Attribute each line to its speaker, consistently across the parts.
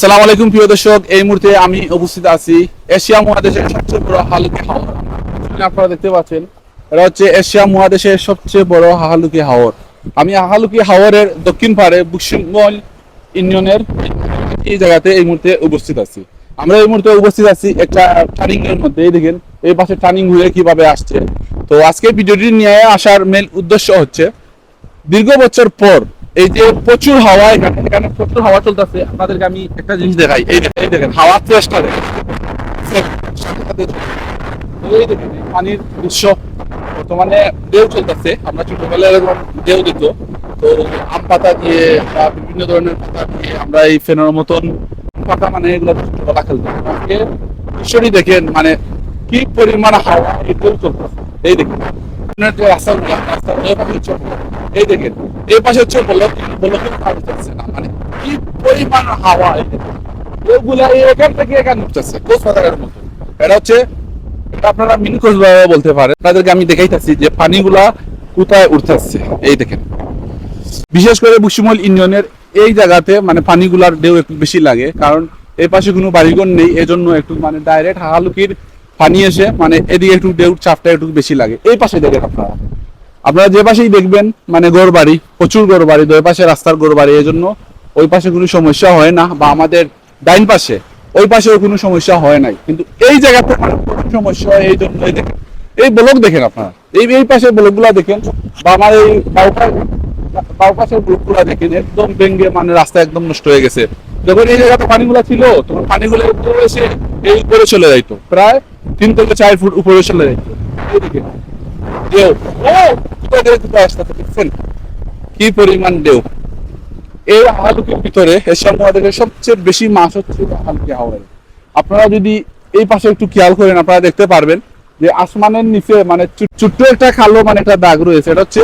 Speaker 1: সালাম আলাইকুম, প্রিয় দর্শক। এই মুহূর্তে আমি উপস্থিত আছি এশিয়া মহাদেশের সবচেয়ে বড় হালুকি হাওর। আপনারা দেখতে পাচ্ছেন, এটা হচ্ছে এশিয়া মহাদেশের সবচেয়ে বড় হালুকি হাওর। আমি হালুকি হাওরের দক্ষিণ পাড়ে বুকসিমল ইউনিয়নের এই জায়গাতে এই মুহূর্তে উপস্থিত আছি। আমরা এই মুহূর্তে উপস্থিত আছি একটা টার্নিং এর মধ্যে। এই দেখেন, এই পাশে টার্নিং হয়ে কীভাবে আসছে। তো আজকে ভিডিওটি নিয়ে আসার মেন উদ্দেশ্য হচ্ছে, দীর্ঘ বছর পর এই যে প্রচুর হাওয়া, এখানে এখানে প্রচুর হাওয়া চলতেছে? আপনাদেরকে আমি একটা জিনিস দেখাই। এই দেখেন এই দেখেন হাওয়া চেষ্টা দেখেন। পানির দৃশ্য। বর্তমানে ঢেউ চলতেছে। আমরা ছোটবেলায় এরকম ঢেউ দিত তো আম পাতা দিয়ে বা বিভিন্ন ধরনের পাতা দিয়ে আমরা এই ফেনার মতন পাতা মানে এগুলো ছোটবেলা খেলতাম। আজকে দৃশ্যটি দেখেন মানে কি পরিমাণ হাওয়া, এই ঢেউ চলতেছে। এই দেখেন রাস্তাগুলো হচ্ছে এই দেখেন এই পাশে হচ্ছে মানে কি পরিমাণ হাওয়া এখান? থেকে এখানে উঠতেছে মতো। এটা হচ্ছে আপনারা মিনি বলতে পারেন। আপনাদেরকে আমি দেখাইতেছি যে পানিগুলা কোথায় উঠতেছে। এই দেখেন। বিশেষ করে বুসিমল ইউনিয়নের এই জায়গাতে মানে পানিগুলার ঢেউ একটু বেশি লাগে, কারণ এই পাশে কোনো বাড়িঘর নেই, এজন্য একটু মানে ডাইরেক্ট হাহালুকির পানি এসে মানে এদিকে একটু ঢেউ চাপটা একটু বেশি লাগে। এই পাশে দেখেন আপনারা। আপনারা যে পাশেই দেখবেন মানে গড় বাড়ি প্রচুর গড় বাড়ি দুই পাশে রাস্তার গড় বাড়ি এই জন্য ওই পাশে কোনো সমস্যা হয় না, বা আমাদের ডাইন পাশে, ওই পাশেও কোনো সমস্যা হয় নাই। কিন্তু এই জায়গাতে মানে সমস্যা হয়, এই জন্য এই ব্লক দেখেন আপনারা, এই এই পাশের ব্লকগুলা দেখেন, বা আমার এই বাউ পা- বাউ পাশের ব্লকগুলা দেখেন, একদম ভেঙ্গে মানে রাস্তা একদম নষ্ট হয়ে গেছে। যখন এই জায়গাতে পানিগুলা ছিল, তখন পানিগুলো উপরে এসে এই উপরে চলে যাইতো, প্রায় তিন থেকে চার ফুট উপরে চলে যাইতো। এই ঢেউ কোথায় থেকে দেখছেন কি পরিমাণ এই হালুকির ভিতরে সবচেয়ে বেশি মাছ হচ্ছে হালুকি হাওড়ে আপনারা যদি এই পাশে একটু খেয়াল করেন, আপনারা দেখতে পারবেন যে আসমানের নিচে মানে ছোট্ট একটা কালো মানে একটা দাগ রয়েছে। এটা হচ্ছে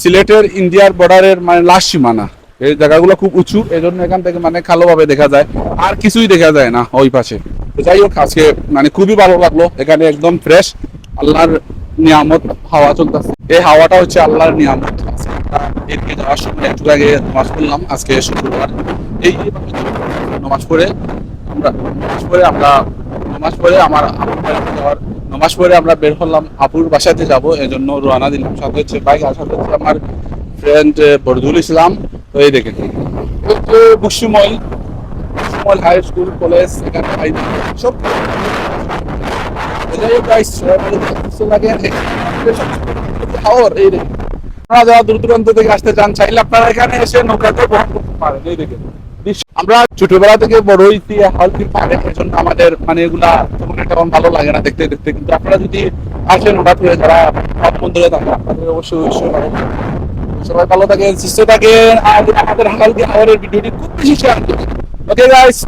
Speaker 1: সিলেটের ইন্ডিয়ার বর্ডারের মানে লাস্ট সীমানা। এই জায়গাগুলো খুব উঁচু এই জন্য এখান থেকে মানে ভাবে দেখা যায়। আর কিছুই দেখা যায় না ওই পাশে। যাই হোক, আজকে মানে খুবই ভালো লাগল। এখানে একদম ফ্রেশ আল্লাহর নিয়ামত হাওয়া চলতেছে। এই হাওয়াটা হচ্ছে আল্লাহর নিয়ামত। এদিকে যাওয়ার সময় একটু আগে নামাজ পড়লাম, আজকে শুক্রবার। এই নামাজ পড়ে আমরা, নামাজ পড়ে আমরা, নামাজ পড়ে আমার আপুর যাওয়ার, নামাজ পড়ে আমরা বের হলাম আপুর বাসাতে যাব এই জন্য রওনা দিলাম। সাথে হচ্ছে বাইক আসার হচ্ছে আমার ফ্রেন্ড বরদুল ইসলাম। তো এই দেখেন বুকসুমল বুকসুমল হাই স্কুল কলেজ এখানে সব সবচেয়ে হাওর, এই। আপনারা যারা দূর দূরান্ত থেকে আসতে চান চাইলে আপনারা এখানে এসে নৌকাতে বহন করতে পারেন এই দেখেন। আমরা ছোটবেলা থেকে বড় হইতে হালকি পারে এজন্য আমাদের মানে এগুলা তেমন একটা ভালো লাগে না দেখতে দেখতে। কিন্তু আপনারা যদি আসেন হঠাৎ করে যারা বন্ধুরা থাকেন আপনাদের অবশ্যই অবশ্যই ভালো সবাই ভালো থাকেন সুস্থ থাকেন আর আমাদের হালকি হাওয়ারের ভিডিওটি খুব বেশি শেয়ার করবেন। Okay guys